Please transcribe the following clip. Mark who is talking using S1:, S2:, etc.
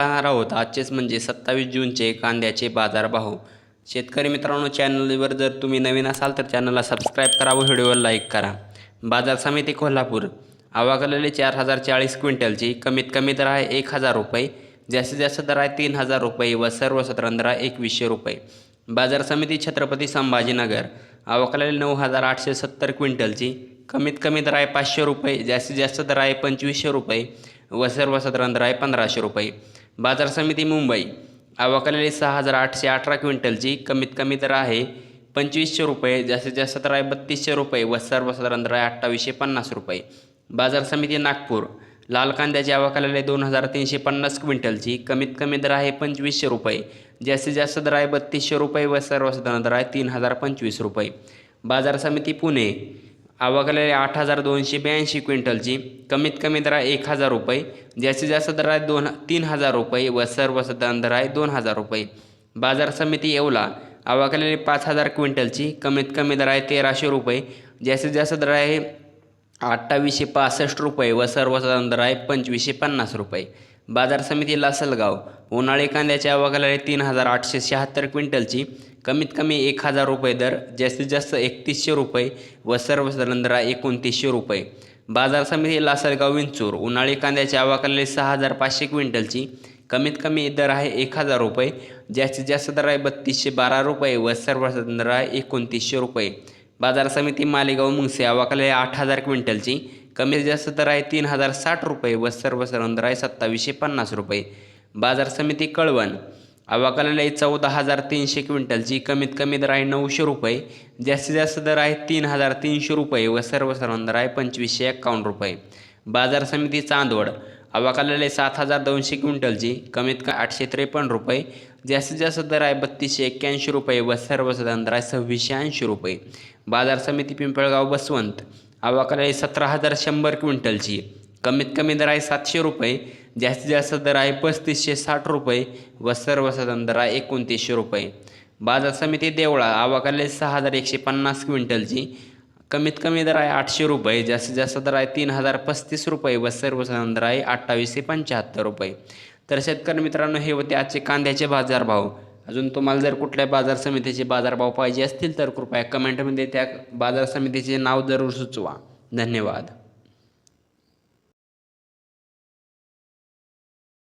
S1: पाहणार आहोत आजचेच म्हणजे सत्तावीस जूनचे कांद्याचे बाजारभाव. शेतकरी मित्रांनो चॅनलवर जर तुम्ही नवीन असाल तर चॅनलला सबस्क्राईब करा व व्हिडिओवर लाईक करा. बाजार समिती कोल्हापूर. आवागलेले चार हजार चाळीस क्विंटलची. कमीत कमी दर आहे एक हजार रुपये. जास्तीत जास्त दर आहे तीन हजार रुपये व सर्व सर्वसाधारण दर आहे एकवीसशे रुपये. बाजार समिती छत्रपती संभाजीनगर. आवाकलेले नऊ हजार आठशे सत्तर क्विंटलची. कमीत कमी दर आहे पाचशे रुपये. जास्तीत जास्त दर आहे पंचवीसशे रुपये व सर्वसाधारण दर आहे पंधराशे रुपये. बाजार समिती मुंबई. आवाकलेली सहा हजार आठशे अठरा क्विंटलची कमीत कमी दर आहे पंचवीसशे रुपये जास्तीत जास्त दर आहे बत्तीसशे रुपये व सर्वसाधारण दर आहे अठ्ठावीसशे पन्नास रुपये. बाजार समिती नागपूर. लाल कांद्याची आवाकलेले दोन हजार तीनशे पन्नास क्विंटलची कमीत कमी दर आहे पंचवीसशे रुपये. जास्तीत जास्त दर आहे बत्तीसशे रुपये व सर्वसाधारण दर आहे तीन हजार पंचवीस रुपये. बाजार समिती पुणे. आवागलेले आठ हजार दोनशे ब्याऐंशी क्विंटलची कमीत कमी दर आहे एक हजार रुपये जास्तीत जास्त दर आहे दोन तीन हजार रुपये व सर्वसाधारण दर आहे दोन हजार रुपये. बाजार समिती येवला आवागलेले पाच हजार क्विंटलची कमीत कमी दर आहे तेराशे रुपये जास्तीत जास्त दर आहे अठ्ठावीसशे पासष्ट रुपये व सर्वसाधारण दर आहे पंचवीसशे पन्नास रुपये. बाजार समिती लासलगाव. उन्हाळी कांद्याच्या आवागलेले तीन हजार आठशे शहात्तर क्विंटलची कमीत कमी एक हजार रुपये दर जास्तीत जास्त एकतीसशे रुपये व सर्वसाधारण दर आहे एकोणतीसशे रुपये. बाजार समिती लासलगाव विंचूर. उन्हाळी कांद्याच्या आवाकलेले सहा हजार पाचशे क्विंटलची कमीत कमी दर आहे एक हजार रुपये जास्तीत जास्त दर आहे बत्तीसशे बारा रुपये व सर्वसाधारण दर आहे एकोणतीसशे रुपये. बाजार समिती मालेगाव मुंगसे आवाकलेले आठ हजार क्विंटलची कमीत जास्त दर आहे तीन हजार साठ रुपये व सर्वसाधारण दर आहे सत्तावीसशे पन्नास रुपये. बाजार समिती कळवण. आवाकलेले चौदा हजार तीनशे क्विंटलची कमीत कमी दर आहे नऊशे रुपये. जास्तीत जास्त दर आहे तीन हजार तीनशे रुपये व सर्वसाधारण दर आहे पंचवीसशे एक्कावन्न रुपये. बाजार समिती चांदवड. आवाकलेले सात हजार दोनशे क्विंटलची कमीत कमी आठशे त्रेपन्न रुपये. जास्तीत जास्त दर आहे बत्तीसशे एक्क्याऐंशी रुपये व सर्वसाधारण दर आहे सव्वीसशे ऐंशी रुपये. बाजार समिती पिंपळगाव बसवंत. आवाकलेले सतरा हजार शंभर क्विंटलची कमीत कमी दर आहे सातशे रुपये जास्तीत जास्त दर आहे पस्तीसशे साठ रुपये व सर्वसाधारण दर आहे एकोणतीसशे रुपये. बाजार समिती देवळा आवाकलेले सहा हजार एकशे पन्नास क्विंटलची कमीत कमी दर आहे आठशे रुपये जास्तीत जास्त दर आहे तीन हजार पस्तीस रुपये व सर्वसाधारण दर आहे अठ्ठावीसशे पंच्याहत्तर रुपये. तर शेतकरी मित्रांनो हे होते आजचे कांद्याचे बाजारभाव अजून तुम्हाला जर कुठल्या बाजार समितीचे बाजारभाव पाहिजे असतील तर कृपया कमेंटमध्ये त्या बाजार समितीचे नाव जरूर सुचवा. धन्यवाद.